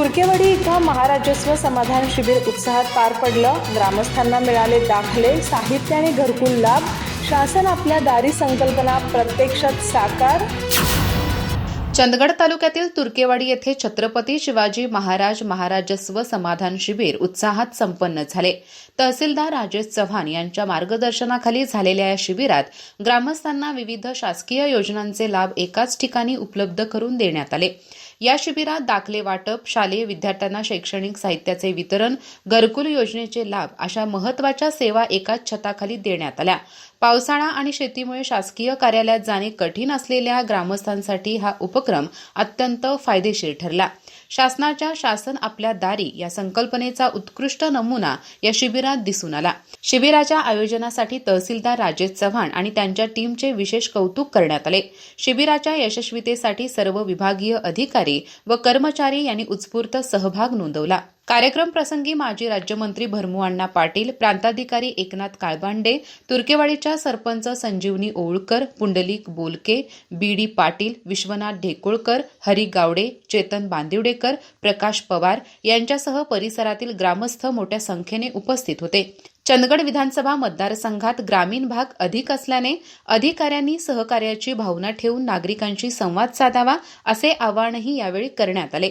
सुरकेवाडी इथं महाराजस्व समाधान शिबिर उत्साहात पार पडलं. ग्रामस्थांना मिळाले दाखले साहित्य आणि घरकुल लाभ. शासन आपल्या दारी संकल्पना प्रत्यक्षात साकार. चंदगड तालुक्यातील तुर्केवाडी येथे छत्रपती शिवाजी महाराज महाराजस्व समाधान शिबिर उत्साहात संपन्न झाले. तहसीलदार राजेश चव्हाण यांच्या मार्गदर्शनाखाली झालेल्या या शिबिरात ग्रामस्थांना विविध शासकीय योजनांचे लाभ एकाच ठिकाणी उपलब्ध करून देण्यात आले. या शिबिरात दाखले वाटप शालेय विद्यार्थ्यांना शैक्षणिक साहित्याचे वितरण घरकुल योजनेचे लाभ अशा महत्त्वाच्या सेवा एकाच छताखाली देण्यात आल्या. पावसाळा आणि शेतीमुळे शासकीय कार्यालयात जाणे कठीण असलेल्या ग्रामस्थांसाठी हा उपक्रम अत्यंत फायदेशीर ठरला. शासनाच्या शासन आपल्या दारी या संकल्पनेचा उत्कृष्ट नमुना या शिबिरात दिसून आला. शिबिराच्या आयोजनासाठी तहसीलदार राजेश चव्हाण आणि त्यांच्या टीमचे विशेष कौतुक करण्यात आले. शिबिराच्या यशस्वीतेसाठी सर्व विभागीय अधिकारी व कर्मचारी यांनी उत्स्फूर्त सहभाग नोंदवला. कार्यक्रम प्रसंगी माजी राज्यमंत्री भरमुअण्णा पाटील प्रांताधिकारी एकनाथ काळबांडे तुर्केवाडीच्या सरपंच संजीवनी ओळकर पुंडलिक बोलके बी डी पाटील विश्वनाथ ढेकोळकर हरी गावडे चेतन बांदिवडेकर प्रकाश पवार यांच्यासह परिसरातील ग्रामस्थ मोठ्या संख्येने उपस्थित होते. चंदगड विधानसभा मतदारसंघात ग्रामीण भाग अधिक असल्याने अधिकाऱ्यांनी सहकार्याची भावना ठेवून नागरिकांशी संवाद साधावा असे आवाहनही यावेळी करण्यात आले.